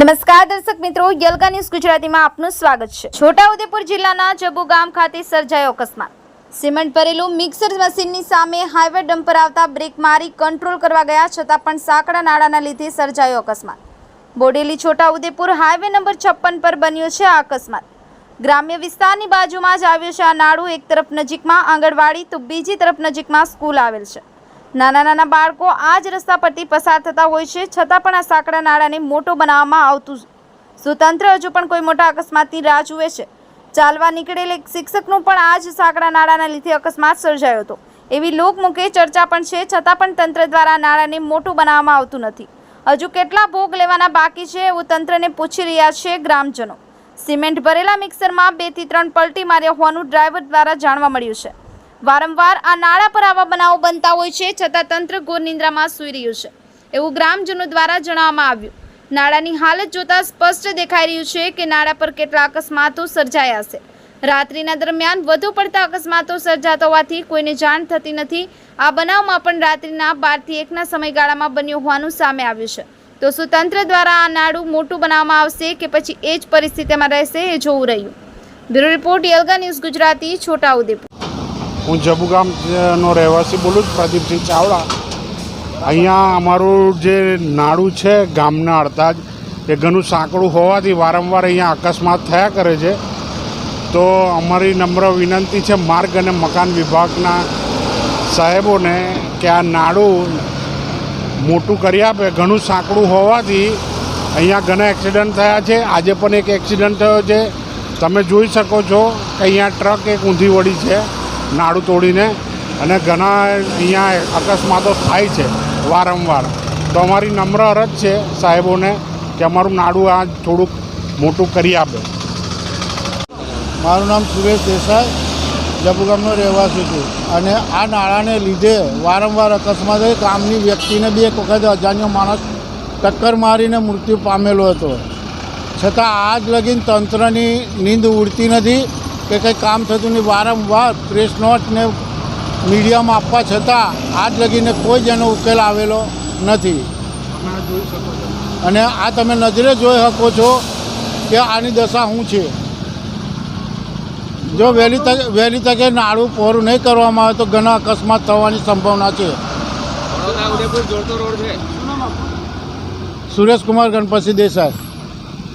નમસ્કાર દર્શક મિત્રો, યલગા ન્યૂઝ ગુજરાતીમાં આપનું સ્વાગત છે. છોટાઉદેપુર જિલ્લાના જબુ ગામ ખાતે સર્જાયો અકસ્માત. સિમેન્ટ ભરેલું મિક્સર મશીનની સામે હાઈવે ડમ્પર આવતા બ્રેક મારી કંટ્રોલ કરવા ગયા, છતાં પણ સાંકડા નાળાના લીધે સર્જાયો અકસ્માત. બોડેલી છોટાઉદેપુર હાઈવે નંબર છપ્પન પર બન્યો છે આ અકસ્માત. ગ્રામ્ય વિસ્તારની બાજુમાં જ આવ્યું છે આ નાળું, એક તરફ નજીકમાં આંગણવાડી, તો બીજી તરફ નજીકમાં સ્કૂલ આવેલ છે. નાના નાના બાળકો આ જ રસ્તા પરથી પસાર થતા હોય છે. છતાં પણ આ સાંકડા નાળાને મોટો બનાવવામાં આવતું સ્વતંત્ર તંત્ર હજુ પણ કોઈ મોટા અકસ્માતની રાહ જુએ છે. ચાલવા નીકળેલ એક શિક્ષકનું પણ આ જ સાંકડા નાળાના લીધે અકસ્માત સર્જાયો હતો. એવી લોકમુખે ચર્ચા પણ છે, છતાં પણ તંત્ર દ્વારા નાળાને મોટું બનાવવામાં આવતું નથી. હજુ કેટલા ભોગ લેવાના બાકી છે એવું તંત્રને પૂછી રહ્યા છે ગ્રામજનો. સિમેન્ટ ભરેલા મિક્સરમાં બેથી ત્રણ પલટી માર્યા હોવાનું ડ્રાઈવર દ્વારા જાણવા મળ્યું છે. વારંવાર આ નાળા પર આવા બનાવો બનતા હોય છે, છતાં તંત્ર ઘોર નિંદ્રામાં સૂઈ રહ્યું છે. એવું ગ્રામજનો દ્વારા જણાવવામાં આવ્યું. નાળાની હાલત જોતા સ્પષ્ટ દેખાઈ રહ્યું છે કે નાળા પર કેટલા અકસ્માતો સર્જાયા છે. રાત્રિના દરમિયાન વધુ પડતા અકસ્માતો સર્જાતા હોવાથી કોઈને જાણ થતી નથી. આ બનાવમાં પણ રાત્રિના બારથી એકના સમયગાળામાં બન્યો હોવાનું સામે આવ્યું છે. તો શું તંત્ર દ્વારા આ નાળું મોટું બનાવવામાં આવશે કે પછી એ જ પરિસ્થિતિમાં રહેશે એ જોવું રહ્યું. બ્યુરો રિપોર્ટ યલગા ન્યૂઝ ગુજરાતી છોટાઉદેપુર હું જબુગામનો રહેવાસી બોલું છું, પ્રદીપસિંહ ચાવડા. અહીંયા અમારું જે નાડું છે, ગામના અડધા જ, એ ઘણું સાંકડું હોવાથી વારંવાર અહીંયા અકસ્માત થયા કરે છે. તો અમારી નમ્ર વિનંતી છે, માર્ગ અને મકાન વિભાગના સાહેબોને કે આ નાડું મોટું કરી આપે. ઘણું સાંકડું હોવાથી અહીંયા ઘણા એક્સિડન્ટ થયા છે. આજે પણ એક એક્સિડન્ટ થયો છે. તમે જોઈ શકો છો કે અહીંયા ટ્રક એક ઊંધી વળી છે. નાડું તોડીને અને ઘણા અહીંયા અકસ્માતો થાય છે વારંવાર. તો અમારી નમ્ર અરજ છે સાહેબોને કે અમારું નાડું આ થોડુંક મોટું કરી આપે. મારું નામ સુરેશ દેસાઈ જબુગામનો રહેવાસી છું. અને આ નાળાને લીધે વારંવાર અકસ્માત ગામની વ્યક્તિને બી એક વખત અજાણ્યો માણસ ટક્કર મારીને મૃત્યુ પામેલો હતો. છતાં આજ લગીન તંત્રની નીંદ ઉડતી નથી. કે કંઈ કામ થતું નહીં. વારંવાર પ્રેસ નોટ ને મીડિયામાં આપવા છતાં આજ લગીને કોઈ જ એનો ઉકેલ આવેલો નથી. અને આ તમે નજરે જોઈ શકો છો કે આની દશા શું છે. જો વહેલી તકે વહેલી તકે નાળું પહોરું નહીં કરવામાં આવે તો ઘણા અકસ્માત થવાની સંભાવના છે. સુરેશકુમાર ગણપતિ દેસાઈ.